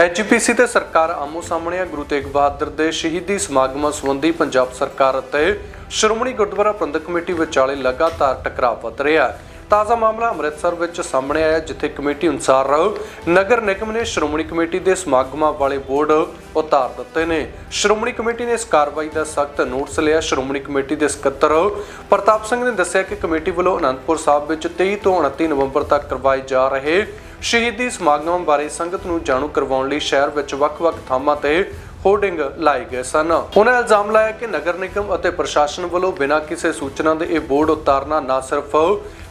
HPC ਤੇ ਸਰਕਾਰ ਆਮੋ ਸਾਹਮਣੇ ਗੁਰੂ ਤੇਗ ਬਹਾਦਰ ਦੇ ਸ਼ਹੀਦੀ ਸਮਾਗਮਾਂ ਸੰਬੰਧੀ ਪੰਜਾਬ ਸਰਕਾਰ ਅਤੇ ਸ਼੍ਰੋਮਣੀ ਗੁਰਦੁਆਰਾ ਪ੍ਰਬੰਧਕ ਕਮੇਟੀ ਵਿਚਾਲੇ ਲਗਾਤਾਰ ਟਕਰਾਅ ਵੱਧ ਰਿਹਾ ਹੈ। ਤਾਜ਼ਾ ਮਾਮਲਾ ਅੰਮ੍ਰਿਤਸਰ ਵਿੱਚ ਸਾਹਮਣੇ ਆਇਆ, ਜਿੱਥੇ ਕਮੇਟੀ ਅਨੁਸਾਰ ਨਗਰ ਨਿਗਮ ਨੇ ਸ਼੍ਰੋਮਣੀ ਕਮੇਟੀ ਦੇ ਸਮਾਗਮਾਂ ਵਾਲੇ ਬੋਰਡ ਉਤਾਰ ਦਿੱਤੇ ਨੇ। ਸ਼੍ਰੋਮਣੀ ਕਮੇਟੀ ਨੇ ਇਸ ਕਾਰਵਾਈ ਦਾ ਸਖਤ ਨੋਟਿਸ ਲਿਆ। ਸ਼੍ਰੋਮਣੀ ਕਮੇਟੀ ਦੇ ਸਕੱਤਰ ਪ੍ਰਤਾਪ ਸਿੰਘ ਨੇ ਦੱਸਿਆ ਕਿ ਕਮੇਟੀ ਵੱਲੋਂ ਅਨੰਦਪੁਰ ਸਾਹਿਬ ਵਿੱਚ 23 ਤੋਂ 29 ਨਵੰਬਰ ਤੱਕ ਕਰਵਾਏ ਜਾ ਰਹੇ ਸ਼ਹੀਦੀ ਸਮਾਗਮ ਬਾਰੇ ਸੰਗਤ ਨੂੰ ਜਾਣੂ ਕਰਵਾਉਣ ਲਈ ਸ਼ਹਿਰ ਵਿੱਚ ਵੱਖ-ਵੱਖ ਥਾਵਾਂ ਤੇ ਹੋਰਡਿੰਗ ਲਾਏ ਗਏ ਸਨ। ਉਹਨਾਂ ਇਲਜ਼ਾਮ ਲਾਇਆ ਕਿ ਨਗਰ ਨਿਗਮ ਅਤੇ ਪ੍ਰਸ਼ਾਸਨ ਵੱਲੋਂ ਬਿਨਾਂ ਕਿਸੇ ਸੂਚਨਾ ਦੇ ਇਹ ਬੋਰਡ ਉਤਾਰਨਾ ਨਾ ਸਿਰਫ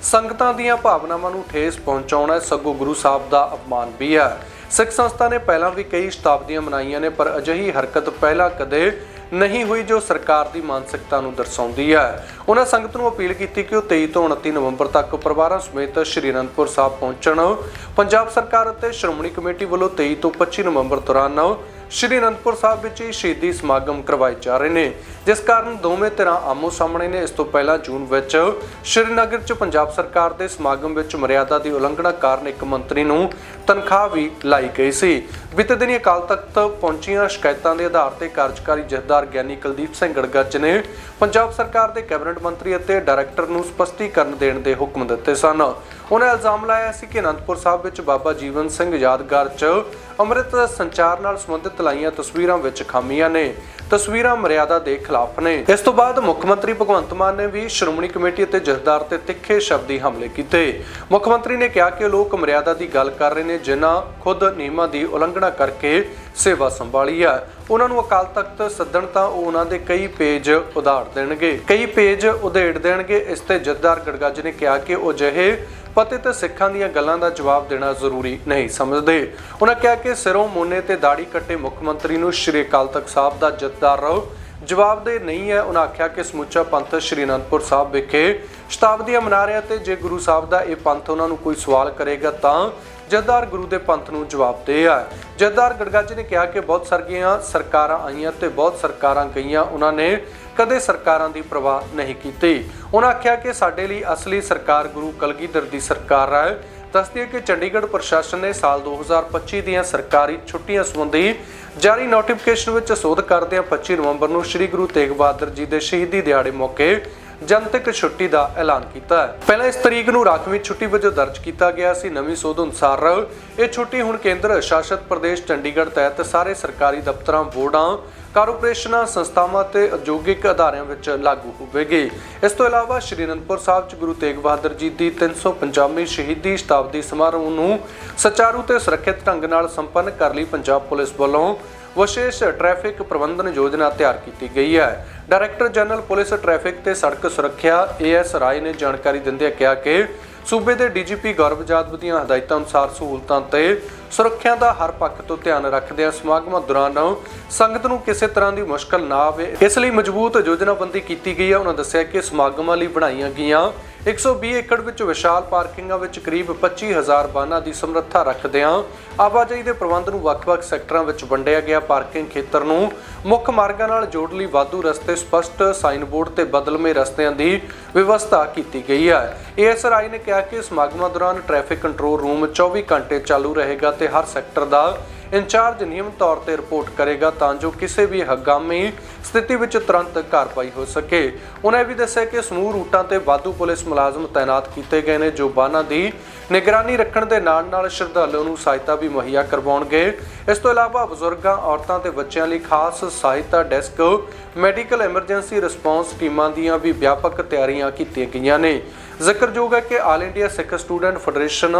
ਸੰਗਤਾਂ ਦੀਆਂ ਭਾਵਨਾਵਾਂ ਨੂੰ ਠੇਸ ਪਹੁੰਚਾਉਣਾ ਹੈ, ਸਗੋਂ ਗੁਰੂ ਸਾਹਿਬ ਦਾ ਅਪਮਾਨ ਵੀ ਹੈ। ਸਿੱਖ ਸੰਸਥਾ ਨੇ ਪਹਿਲਾਂ ਵੀ ਕਈ ਸ਼ਤਾਬਦੀਆਂ ਮਨਾਈਆਂ ਨੇ ਪਰ ਅਜਿਹੀ ਹਰਕਤ ਪਹਿਲਾਂ ਕਦੇ ਨਹੀਂ ਹੋਈ ਜੋ ਸਰਕਾਰ ਦੀ ਮਾਨਸਿਕਤਾ ਨੂੰ ਦਰਸਾਉਂਦੀ ਹੈ। ਉਹਨਾਂ ਸੰਗਤ ਨੂੰ ਅਪੀਲ ਕੀਤੀ ਕਿ ਉਹ 23 ਤੋਂ 29 ਨਵੰਬਰ ਤੱਕ ਪਰਿਵਾਰਾਂ ਸਮੇਤ ਸ਼੍ਰੀ ਅਨੰਦਪੁਰ ਸਾਹਿਬ ਪਹੁੰਚਣ। ਪੰਜਾਬ ਸਰਕਾਰ ਅਤੇ ਸ਼੍ਰੋਮਣੀ ਕਮੇਟੀ ਵੱਲੋਂ 23 ਤੋਂ 25 ਨਵੰਬਰ ਦੌਰਾਨ ਸ਼੍ਰੀ ਅਨੰਦਪੁਰ ਸਾਹਿਬ ਵਿੱਚ ਹੀ ਸ਼ਹੀਦੀ ਸਮਾਗਮ ਕਰਵਾਏ ਜਾ ਰਹੇ ਨੇ, ਜਿਸ ਕਾਰਨ ਦੋਵੇਂ ਧਿਰਾਂ ਆਮੋ ਸਾਹਮਣੇ ਨੇ। ਇਸ ਤੋਂ ਪਹਿਲਾਂ ਜੂਨ ਵਿੱਚ ਸ਼੍ਰੀਨਗਰ 'ਚ ਪੰਜਾਬ ਸਰਕਾਰ ਦੇ ਸਮਾਗਮ ਵਿੱਚ ਮਰਿਆਦਾ ਦੀ ਉਲੰਘਣਾ ਕਾਰਨ ਇੱਕ ਮੰਤਰੀ ਨੂੰ ਤਨਖਾਹ ਵੀ ਲਾਈ ਗਈ ਸੀ। ਬੀਤੇ ਦਿਨੀ ਅਕਾਲ ਤਖਤ ਪਹੁੰਚੀਆਂ ਸ਼ਿਕਾਇਤਾਂ ਦੇ ਆਧਾਰ ਤੇ ਕਾਰਜਕਾਰੀ ਜਥੇਦਾਰ ਗਿਆਨੀ ਕੁਲਦੀਪ ਸਿੰਘ ਗੜਗੱਜ ਨੇ ਪੰਜਾਬ ਸਰਕਾਰ ਦੇ ਕੈਬਨਿਟ ਮੰਤਰੀ ਅਤੇ ਡਾਇਰੈਕਟਰ ਨੂੰ ਸਪਸ਼ਟੀਕਰਨ ਦੇਣ ਦੇ ਹੁਕਮ ਦਿੱਤੇ ਸਨ। ਉਹਨਾਂ ਇਲਜ਼ਾਮ ਲਾਇਆ ਸੀ ਕਿ ਅਨੰਦਪੁਰ ਸਾਹਿਬ ਵਿੱਚ ਬਾਬਾ ਜੀਵਨ ਸਿੰਘ ਯਾਦਗਾਰ 'ਚ ਅੰਮ੍ਰਿਤ ਸੰਚਾਰ ਨਾਲ ਸੰਬੰਧਿਤ ਲਾਈਆਂ ਤਸਵੀਰਾਂ ਵਿੱਚ ਖਾਮੀਆਂ ਨੇ। ਤਸਵੀਰਾਂ ਮਰਿਆਦਾ ਦੇ ਖਿਲਾਫ ਨੇ। ਇਸ ਤੋਂ ਬਾਅਦ ਮੁੱਖ ਮੰਤਰੀ ਭਗਵੰਤ ਮਾਨ ਨੇ ਵੀ ਸ਼੍ਰੋਮਣੀ ਕਮੇਟੀ ਅਤੇ ਜਥੇਦਾਰ ਤੇ ਤਿੱਖੇ ਸ਼ਬਦੀ ਹਮਲੇ ਕੀਤੇ। ਮੁੱਖ ਮੰਤਰੀ ਨੇ ਕਿਹਾ ਕਿ ਲੋਕ ਮਰਿਆਦਾ ਦੀ ਗੱਲ ਕਰ ਰਹੇ ਨੇ, ਜਿਨ੍ਹਾਂ ਖੁਦ ਨਿਯਮਾਂ ਦੀ ਉਲੰਘਣਾ ਕਰਕੇ ਸੇਵਾ ਸੰਭਾਲੀ ਹੈ। ਉਹਨਾਂ ਨੂੰ ਅਕਾਲ ਤਖਤ ਸੱਦਣ ਤਾਂ ਉਹ ਉਹਨਾਂ ਦੇ ਕਈ ਪੇਜ ਉਧਾਰ ਦੇਣਗੇ, ਕਈ ਪੇਜ ਉਧੇੜ ਦੇਣਗੇ। ਇਸ ਤੇ ਜਥੇਦਾਰ ਗੜਗੱਜ ਨੇ ਕਿਹਾ ਕਿ ਉਹ ਜਿਹੇ ਪਤਿਤ ਸਿੱਖਾਂ ਦੀਆਂ ਗੱਲਾਂ ਦਾ ਜਵਾਬ ਦੇਣਾ ਜ਼ਰੂਰੀ ਨਹੀਂ ਸਮਝਦੇ। ਉਹਨਾਂ ਕਿਹਾ ਕਿ ਸਿਰੋਂ ਮੋਨੇ ਤੇ ਦਾੜੀ ਕੱਟੇ ਮੁੱਖ ਮੰਤਰੀ ਨੂੰ ਸ਼੍ਰੀ ਅਕਾਲ ਤਖਤ ਸਾਹਿਬ ਦਾ ਜਥੇਦਾਰ ਜਵਾਬਦੇਹ ਨਹੀਂ ਹੈ, ਉਹਨਾਂ ਆਖਿਆ ਕਿ ਸਮੁੱਚਾ ਪੰਥ ਸ਼੍ਰੀ ਅਨੰਦਪੁਰ ਸਾਹਿਬ ਵਿਖੇ ਸ਼ਤਾਬਦੀਆਂ ਮਨਾ ਰਿਹਾ ਤੇ ਜੇ ਗੁਰੂ ਸਾਹਿਬ ਦਾ ਇਹ ਪੰਥ ਉਹਨਾਂ ਨੂੰ ਕੋਈ ਸਵਾਲ ਕਰੇਗਾ ਤਾਂ ਜਥੇਦਾਰ ਗੁਰੂ ਦੇ ਪੰਥ ਨੂੰ ਜਵਾਬਦੇਹ ਆ। ਜਥੇਦਾਰ ਗੜਗੱਜ ਨੇ ਕਿਹਾ ਕਿ ਬਹੁਤ ਸਰਗੀਆਂ ਸਰਕਾਰਾਂ ਆਈਆਂ ਤੇ ਬਹੁਤ ਸਰਕਾਰਾਂ ਗਈਆਂ, ਉਹਨਾਂ ਨੇ ਕਦੇ ਸਰਕਾਰਾਂ ਦੀ ਪਰਵਾਹ ਨਹੀਂ ਕੀਤੀ। ਉਹਨਾਂ ਆਖਿਆ ਕਿ ਸਾਡੇ ਲਈ ਅਸਲੀ ਸਰਕਾਰ ਗੁਰੂ ਕਲਗੀਧਰ ਦੀ ਸਰਕਾਰ ਹੈ। ਦੱਸਦੀ ਹੈ ਕਿ ਚੰਡੀਗੜ੍ਹ ਪ੍ਰਸ਼ਾਸਨ ਨੇ ਸਾਲ 2025 ਦੀਆਂ ਸਰਕਾਰੀ ਛੁੱਟੀਆਂ ਸੰਬੰਧੀ ਜਾਰੀ ਨੋਟੀਫਿਕੇਸ਼ਨ ਵਿੱਚ ਸੋਧ ਕਰਦਿਆਂ 25 ਨਵੰਬਰ ਨੂੰ ਸ੍ਰੀ ਗੁਰੂ ਤੇਗ ਬਹਾਦਰ ਜੀ ਦੇ ਸ਼ਹੀਦੀ ਦਿਹਾੜੇ ਮੌਕੇ ਜਨਤਕ ਛੁੱਟੀ ਦਾ ਐਲਾਨ ਕੀਤਾ ਹੈ। ਪਹਿਲਾਂ ਇਸ ਤਰੀਕ ਨੂੰ ਰਾਖਵੀਂ ਛੁੱਟੀ ਵਜੋਂ ਦਰਜ ਕੀਤਾ ਗਿਆ ਸੀ। ਨਵੀਂ ਸੋਧ ਅਨੁਸਾਰ ਇਹ ਛੁੱਟੀ ਹੁਣ ਕੇਂਦਰ ਸ਼ਾਸਤ ਪ੍ਰਦੇਸ਼ ਚੰਡੀਗੜ੍ਹ ਤਹਿਤ ਸਾਰੇ ਸਰਕਾਰੀ ਦਫ਼ਤਰਾਂ, ਬੋਰਡਾਂ, ਕਾਰਪੋਰੇਸ਼ਨਾਂ, ਸੰਸਥਾਵਾਂ ਤੇ ਉਦਯੋਗਿਕ ਅਦਾਰਿਆਂ ਵਿੱਚ ਲਾਗੂ ਹੋਵੇਗੀ। ਇਸ ਤੋਂ ਇਲਾਵਾ ਸ਼੍ਰੀ ਅਨੰਦਪੁਰ ਸਾਹਿਬ 'ਚ ਗੁਰੂ ਤੇਗ ਬਹਾਦਰ ਜੀ ਦੀ 350ਵੀਂ ਸ਼ਹੀਦੀ ਸ਼ਤਾਬਦੀ ਸਮਾਰੋਹ ਨੂੰ ਸੁਚਾਰੂ ਤੇ ਸੁਰੱਖਿਅਤ ਢੰਗ ਨਾਲ ਸੰਪੰਨ ਕਰ ਲਈ ਪੰਜਾਬ ਪੁਲਿਸ ਵੱਲੋਂ ਵਿਸ਼ੇਸ਼ ਟ੍ਰੈਫਿਕ ਪ੍ਰਬੰਧਨ ਯੋਜਨਾ ਤਿਆਰ ਕੀਤੀ ਗਈ ਹੈ। ਡਾਇਰੈਕਟਰ ਜਨਰਲ ਪੁਲਿਸ ਟ੍ਰੈਫਿਕ ਤੇ ਸੜਕ ਸੁਰੱਖਿਆ ਏਐਸ ਰਾਏ ਨੇ ਜਾਣਕਾਰੀ ਦਿੰਦਿਆਂ ਕਿਹਾ ਕਿ ਸੂਬੇ ਦੇ ਡੀਜੀਪੀ ਗੌਰਵ ਜਾਦਵ ਦੀਆਂ ਹਦਾਇਤਾਂ ਅਨੁਸਾਰ ਸਹੂਲਤਾਂ ਤੇ ਸੁਰੱਖਿਆ ਦਾ ਹਰ ਪੱਖ ਤੋਂ ਧਿਆਨ ਰੱਖਦਿਆਂ ਸਮਾਗਮਾਂ ਦੌਰਾਨ ਸੰਗਤ ਨੂੰ ਕਿਸੇ ਤਰ੍ਹਾਂ ਦੀ ਮੁਸ਼ਕਲ ਨਾ ਆਵੇ। ਇਸ ਲਈ ਮਜ਼ਬੂਤ ਯੋਜਨਾਬੰਦੀ ਕੀਤੀ ਗਈ ਹੈ ਉਹਨਾਂ ਦੱਸਿਆ ਕਿ ਸਮਾਗਮਾਂ ਲਈ ਬਣਾਈਆਂ ਗਈਆਂ 120 ਏਕੜ ਵਿੱਚ ਵਿਸ਼ਾਲ ਪਾਰਕਿੰਗਾਂ ਵਿੱਚ ਕਰੀਬ 25000 ਵਾਹਨਾਂ ਦੀ ਸਮਰੱਥਾ ਰੱਖਦਿਆਂ ਆਵਾਜਾਈ ਦੇ ਪ੍ਰਬੰਧ ਨੂੰ ਵੱਖ-ਵੱਖ ਸੈਕਟਰਾਂ ਵਿੱਚ ਵੰਡਿਆ ਗਿਆ। ਪਾਰਕਿੰਗ ਖੇਤਰ ਨੂੰ ਮੁੱਖ ਮਾਰਗਾਂ ਨਾਲ ਜੋੜ ਲਈ ਵਾਧੂ ਰਸਤੇ, ਸਪਸ਼ਟ ਸਾਈਨ ਬੋਰਡ ਤੇ ਬਦਲਵੇਂ ਰਸਤਿਆਂ ਦੀ ਵਿਵਸਥਾ ਕੀਤੀ ਗਈ ਹੈ ਏਐਸਆਈ ਨੇ ਕਿਹਾ ਕਿ ਸਮਾਗਮਾਂ ਦੌਰਾਨ ਟ੍ਰੈਫਿਕ ਕੰਟਰੋਲ ਰੂਮ 24 ਘੰਟੇ ਚਾਲੂ ਰਹੇਗਾ ਤੇ ਹਰ ਸੈਕਟਰ ਦਾ ਇੰਚਾਰਜ ਨਿਯਮਿਤ ਤੌਰ ਤੇ ਰਿਪੋਰਟ ਕਰੇਗਾ ਤਾਂ ਜੋ ਕਿਸੇ ਵੀ ਹੰਗਾਮੀ ਸਥਿਤੀ ਵਿੱਚ ਤੁਰੰਤ ਕਾਰਵਾਈ ਹੋ ਸਕੇ। ਉਹਨਾਂ ਇਹ ਵੀ ਦੱਸਿਆ ਕਿ ਸਮੂਹ ਰੂਟਾਂ ਤੇ ਵਾਧੂ ਪੁਲਿਸ ਮੁਲਾਜ਼ਮ ਤਾਇਨਾਤ ਕੀਤੇ ਗਏ ਨੇ ਜੋ ਬਾਨਾਂ ਦੀ ਨਿਗਰਾਨੀ ਰੱਖਣ ਦੇ ਨਾਲ ਨਾਲ ਸ਼ਰਧਾਲੂਆਂ ਨੂੰ ਸਹਾਇਤਾ ਵੀ ਮੁਹੱਈਆ ਕਰਵਾਉਣਗੇ। ਇਸ ਤੋਂ ਇਲਾਵਾ ਬਜ਼ੁਰਗਾਂ, ਔਰਤਾਂ ਤੇ ਬੱਚਿਆਂ ਲਈ ਖਾਸ ਸਹਾਇਤਾ ਡੈਸਕ, ਮੈਡੀਕਲ ਐਮਰਜੈਂਸੀ ਰਿਸਪੌਂਸ ਟੀਮਾਂ ਦੀਆਂ ਵੀ ਵਿਆਪਕ ਤਿਆਰੀਆਂ ਕੀਤੀਆਂ ਗਈਆਂ ਨੇ। ਜ਼ਿਕਰਯੋਗ ਹੈ ਕਿ all India Sikh student federation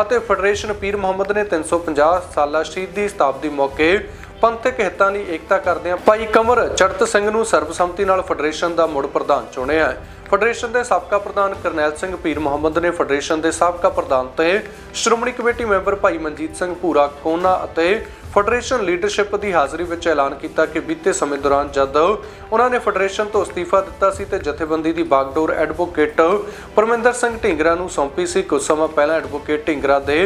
ਅਤੇ ਫੈਡਰੇਸ਼ਨ ਪੀਰ ਮੁਹੰਮਦ ਨੇ 350 ਸਾਲਾ ਸ਼ਹੀਦੀ ਸ਼ਤਾਬਦੀ ਮੌਕੇ ਪੰਥਕ ਹਿੱਤਾਂ ਦੀ ਏਕਤਾ ਕਰਦਿਆਂ ਭਾਈ ਕਮਰ ਚੜਤ ਸਿੰਘ ਨੂੰ ਸਰਬਸੰਮਤੀ ਨਾਲ ਫੈਡਰੇਸ਼ਨ ਦਾ ਮੁੜ ਪ੍ਰਧਾਨ ਚੁਣਿਆ ਹੈ। ਫੈਡਰੇਸ਼ਨ ਦੇ ਸਾਬਕਾ ਪ੍ਰਧਾਨ ਕਰਨੈਲ ਸਿੰਘ ਪੀਰ ਮੁਹੰਮਦ ਨੇ ਫੈਡਰੇਸ਼ਨ ਦੇ ਸਾਬਕਾ ਪ੍ਰਧਾਨ ਤੇ ਸ਼੍ਰੋਮਣੀ ਕਮੇਟੀ ਮੈਂਬਰ ਭਾਈ ਮਨਜੀਤ ਸਿੰਘ ਭੂਰਾ ਕੋਨਾ ਅਤੇ ਫੈਡਰੇਸ਼ਨ ਲੀਡਰਸ਼ਿਪ ਦੀ ਹਾਜ਼ਰੀ ਵਿੱਚ ਐਲਾਨ ਕੀਤਾ ਕਿ ਬੀਤੇ ਸਮੇਂ ਦੌਰਾਨ ਜਦ ਉਹਨਾਂ ਨੇ ਫੈਡਰੇਸ਼ਨ ਤੋਂ ਅਸਤੀਫਾ ਦਿੱਤਾ ਸੀ ਤੇ ਜਥੇਬੰਦੀ ਦੀ ਬਾਗਡੋਰ ਐਡਵੋਕੇਟ ਪਰਮਿੰਦਰ ਸਿੰਘ ਢਿੰਗਰਾ ਨੂੰ ਸੌਂਪੀ ਸੀ। ਕੁਝ ਸਮਾਂ ਪਹਿਲਾਂ ਐਡਵੋਕੇਟ ਢਿੰਗਰਾ ਦੇ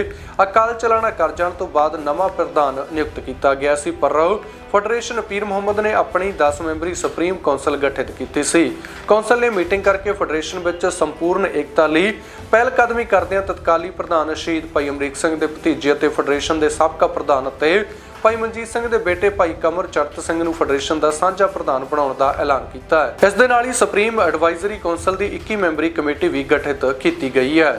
ਅਕਾਲ ਚਲਾਣਾ ਕਰ ਜਾਣ ਤੋਂ ਬਾਅਦ ਨਵਾਂ ਪ੍ਰਧਾਨ ਨਿਯੁਕਤ ਕੀਤਾ ਗਿਆ ਸੀ, ਪਰ ਫੈਡਰੇਸ਼ਨ ਪੀਰ ਮੁਹੰਮਦ ਨੇ ਆਪਣੀ 10 ਮੈਂਬਰੀ ਸੁਪਰੀਮ ਕੌਂਸਲ ਗਠਿਤ ਕੀਤੀ ਸੀ। ਕੌਂਸਲ ਨੇ ਮੀਟਿੰਗ ਕਰਕੇ ਫੈਡਰੇਸ਼ਨ ਵਿੱਚ ਸੰਪੂਰਨ ਏਕਤਾ ਲਈ ਪਹਿਲ ਕਦਮੀ ਕਰਦਿਆਂ ਤਤਕਾਲੀ ਪ੍ਰਧਾਨ ਸ਼ਹੀਦ ਭਾਈ ਅਮਰੀਕ ਸਿੰਘ ਦੇ ਭਤੀਜੇ ਅਤੇ ਫੈਡਰੇਸ਼ਨ ਦੇ ਸਾਬਕਾ ਪ੍ਰਧਾਨ ਅਤੇ ਭਾਈ ਮਨਜੀਤ ਸਿੰਘ ਦੇ ਬੇਟੇ ਭਾਈ ਕਮਰ ਚਰਤ ਸਿੰਘ ਨੂੰ ਫੈਡਰੇਸ਼ਨ ਦਾ ਸਾਂਝਾ ਪ੍ਰਧਾਨ ਬਣਾਉਣ ਦਾ ਐਲਾਨ ਕੀਤਾ ਹੈ। ਇਸ ਦੇ ਨਾਲ ਹੀ ਸੁਪਰੀਮ ਐਡਵਾਈਜ਼ਰੀ ਕੌਂਸਲ ਦੀ 21 ਮੈਂਬਰੀ ਕਮੇਟੀ ਵੀ ਗਠਿਤ ਕੀਤੀ ਗਈ ਹੈ।